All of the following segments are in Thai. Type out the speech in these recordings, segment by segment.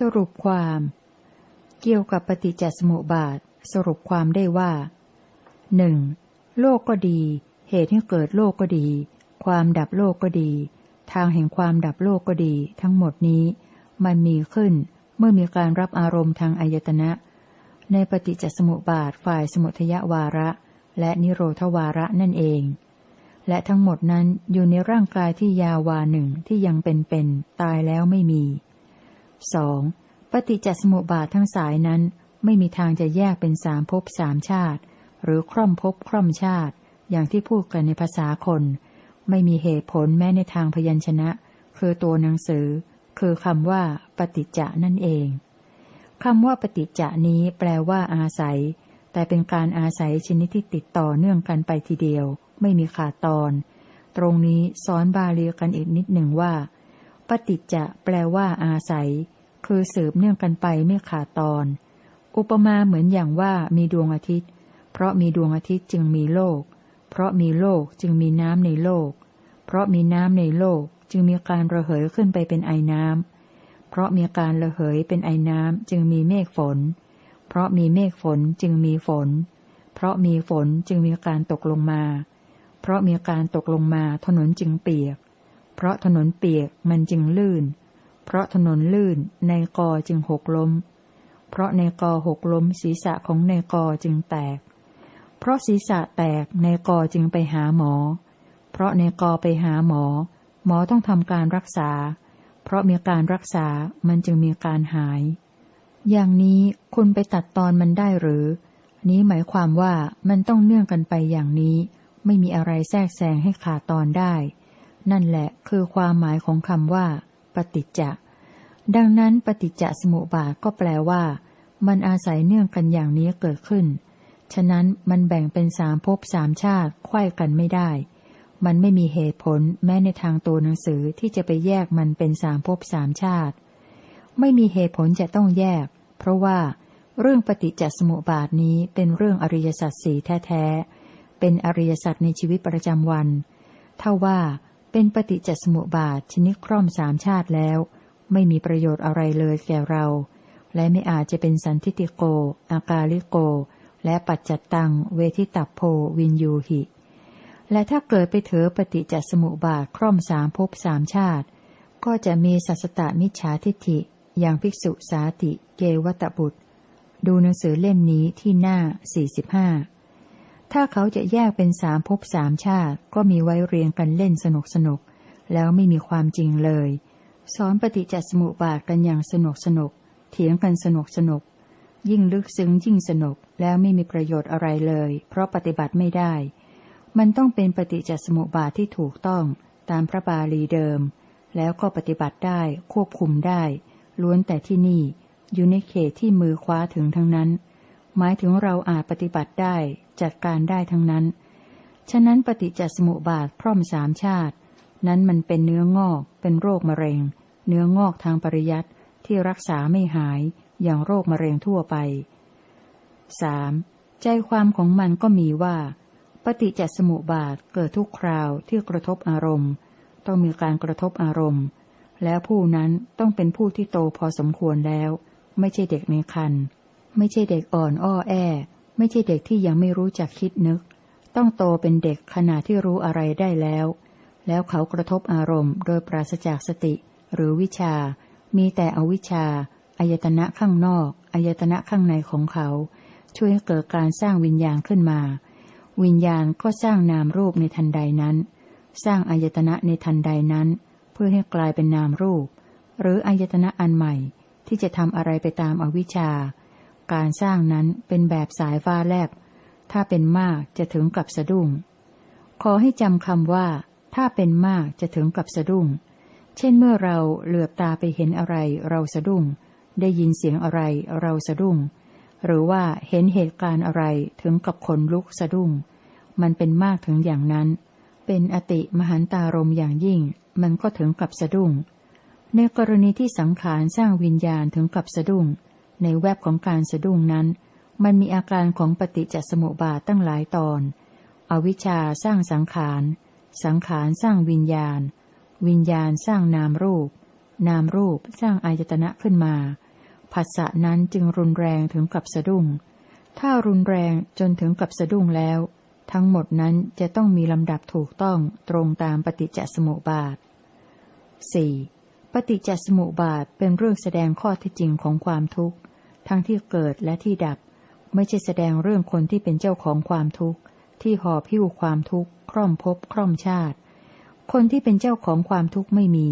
สรุปความ เกี่ยวกับปฏิจจสมุปบาท สรุปความได้ว่าหนึ่งโลกก็ดี เหตุให้เกิดโลกก็ดี ความดับโลกก็ดี ทางแห่งความดับโลกก็ดี ทั้งหมดนี้ มันมีขึ้นเมื่อมีการรับอารมณ์ทางอายตนะ ในปฏิจจสมุปบาทฝ่ายสมุทยวาระ และนิโรธวาระนั่นเอง และทั้งหมดนั้นอยู่ในร่างกายที่ยาววาหนึ่งที่ยังเป็นเป็นตายแล้วไม่มี สองปฏิจจสมุปบาททั้งสายนั้น ไม่มีทางจะแยกเป็นสามภพสามชาติ หรือคร่อมภพคร่อมชาติ อย่างที่พูดกันในภาษาคน ไม่มีเหตุผลแม้ในทางพยัญชนะ คือตัวหนังสือ คือคำว่า ปฏิจจะนั่นเองคำว่าปฏิจจะนี้แปลว่าอาศัย แต่เป็นการอาศัยชนิดที่ติดต่อเนื่องกันไปทีเดียว ไม่มีขาดตอน ตรงนี้สอนบาลีกันอีกนิดหนึ่งว่า ปฏิจจะแปลว่าอาศัย คือสืบเนื่องกันไปไม่ขาดตอน อุปมาเหมือนอย่างว่ามีดวงอาทิตย์ เพราะมีดวงอาทิตย์จึงมีโลก เพราะมีโลกจึงมีน้ำในโลก เพราะมีน้ำในโลกจึงมีการระเหยขึ้นไปเป็นไอน้ำ เพราะมีการระเหยเป็นไอน้ำจึงมีเมฆฝน เพราะมีเมฆฝนจึงมีฝน เพราะมีฝนจึงมีการตกลงมา เพราะมีการตกลงมาถนนจึงเปียก เพราะถนนเปียกมันจึงลื่น เพราะถนนลื่นในกอจึงหกล้ม เพราะในกอหกล้มศีรษะของในกอจึงแตก เพราะศีรษะแตกในกอจึงไปหาหมอ เพราะในกอไปหาหมอ หมอต้องทำการรักษา เพราะมีการรักษามันจึงมีการหาย อย่างนี้คุณไปตัดตอนมันได้หรือ นี้หมายความว่ามันต้องเนื่องกันไปอย่างนี้ ไม่มีอะไรแทรกแซงให้ขาดตอนได้ นั่นแหละคือความหมายของคำว่า ปฏิจจะ ดังนั้นปฏิจจสมุปบาทก็แปลว่า มันอาศัยเนื่องกันอย่างนี้เกิดขึ้น ฉะนั้นมันแบ่งเป็นสามภพสามชาติไข้กันไม่ได้ มันไม่มีเหตุผลแม้ในทางตัวหนังสือที่จะไปแยกมันเป็นสามภพสามชาติ ไม่มีเหตุผลจะต้องแยก เพราะว่า เรื่องปฏิจจสมุปบาทนี้เป็นเรื่องอริยสัจสี่แท้ๆเป็นอริยสัจในชีวิตประจำวัน เท่าว่า เป็นปฏิจจสมุปบาทชนิดคร่อมสามชาติแล้ว ไม่มีประโยชน์อะไรเลยแก่เรา และไม่อาจจะเป็นสันทิติโก อากาลิโก และปัจจตัง เวทิตัพโพวินยูหิ และถ้าเกิดไปเถอปฏิจจสมุปบาทคร่อมสามภพสามชาติ ก็จะมีสัสตมิจฉาทิฏฐิ อย่างภิกษุสาติ เกวัตบุตร ดูหนังสือเล่มนี้ที่หน้าสี่สิบห้า ถ้าเขาจะแยกเป็นสามภพสามชาติ ก็มีไว้เรียงกันเล่นสนุกสนุก แล้วไม่มีความจริงเลย สอนปฏิจจสมุปบาทกันอย่างสนุกสนุก เถียงกันสนุกสนุก ยิ่งลึกซึ้งยิ่งสนุก แล้วไม่มีประโยชน์อะไรเลย เพราะปฏิบัติไม่ได้ มันต้องเป็นปฏิจจสมุปบาทที่ถูกต้อง ตามพระบาลีเดิม แล้วก็ปฏิบัติได้ควบคุมได้ ล้วนแต่ที่นี่ อยู่ในเขตที่มือคว้าถึงทั้งนั้น หมายถึงเราอาจปฏิบัติได้ จัดการได้ทั้งนั้น ฉะนั้นปฏิจจสมุปบาทพร่อมสามชาติ นั้นมันเป็นเนื้องอก เป็นโรคมะเร็ง เนื้องอกทางปริยัติที่รักษาไม่หายอย่างโรคมะเร็งทั่วไปสใจความของมันก็มีว่า ปฏิจจสมุปบาทเกิดทุกคราวที่กระทบอารมณ์ ต้องมีการกระทบอารมณ์ แล้วผู้นั้นต้องเป็นผู้ที่โตพอสมควรแล้ว ไม่ใช่เด็กในคันไม่ใช่เด็กอ่อนอ้อแอ ไม่ใช่เด็กที่ยังไม่รู้จักคิดนึก ต้องโตเป็นเด็กขณะที่รู้อะไรได้แล้ว แล้วเขากระทบอารมณ์ โดยปราศจากสติ หรือวิชา มีแต่อวิชาอายตนะข้างนอกอายตนะข้างในของเขา ช่วยให้เกิดการสร้างวิญญาณขึ้นมา วิญญาณก็สร้างนามรูปในทันใดนั้น สร้างอายตนะในทันใดนั้น เพื่อให้กลายเป็นนามรูป หรืออายตนะอันใหม่ที่จะทำอะไรไปตามอวิชชา การสร้างนั้นเป็นแบบสายฟ้าแลบ ถ้าเป็นมากจะถึงกับสะดุ้ง ขอให้จำคำว่า ถ้าเป็นมากจะถึงกับสะดุ้ง เช่นเมื่อเราเหลือบตาไปเห็นอะไรเราสะดุ้ง ได้ยินเสียงอะไรเราสะดุ้ง หรือว่าเห็นเหตุการณ์อะไรถึงกับขนลุกสะดุ้ง มันเป็นมากถึงอย่างนั้น เป็นอติมหันตารมอย่างยิ่ง มันก็ถึงกับสะดุ้ง ในกรณีที่สังขารสร้างวิญญาณถึงกับสะดุ้ง ในแวบของการสะดุ้งนั้น มันมีอาการของปฏิจจสมุปบาทตั้งหลายตอน อวิชชาสร้างสังขาร สังขารสร้างวิญญาณ วิญญาณสร้างนามรูป นามรูปสร้างอายตนะขึ้นมา ผัสสะนั้นจึงรุนแรงถึงกับสะดุ้ง ถ้ารุนแรงจนถึงกับสะดุ้งแล้ว ทั้งหมดนั้นจะต้องมีลำดับถูกต้องตรงตามปฏิจจสมุปบาท 4. ปฏิจจสมุปบาทเป็นเรื่องแสดงข้อเท็จจริงของความทุกข์ ทั้งที่เกิดและที่ดับ ไม่ใช่แสดงเรื่องคนที่เป็นเจ้าของความทุกข์ ที่หอบพิ้วความทุกข์ คร่อมภพคร่อมชาติ คนที่เป็นเจ้าของความทุกข์ไม่มี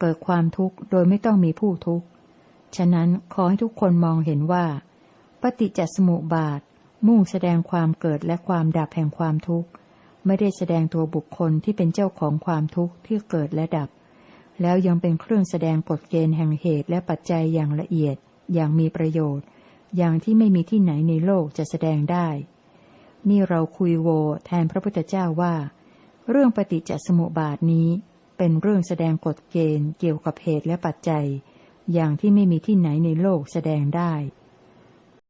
เกิดความทุกข์โดยไม่ต้องมีผู้ทุกข์ ฉะนั้นขอให้ทุกคนมองเห็นว่า ปฏิจจสมุปบาท มุ่งแสดงความเกิดและความดับแห่งความทุกข์ ไม่ได้แสดงตัวบุคคลที่เป็นเจ้าของความทุกข์ที่เกิดและดับ แล้วยังเป็นเครื่องแสดงกฎเกณฑ์แห่งเหตุและปัจจัยอย่างละเอียด อย่างมีประโยชน์ อย่างที่ไม่มีที่ไหนในโลกจะแสดงได้ นี่เราคุยโวแทนพระพุทธเจ้าว่า เรื่องปฏิจจสมุปบาทนี้ เป็นเรื่องแสดงกฎเกณฑ์เกี่ยวกับเหตุและปัจจัย อย่างที่ไม่มีที่ไหนในโลกแสดงได้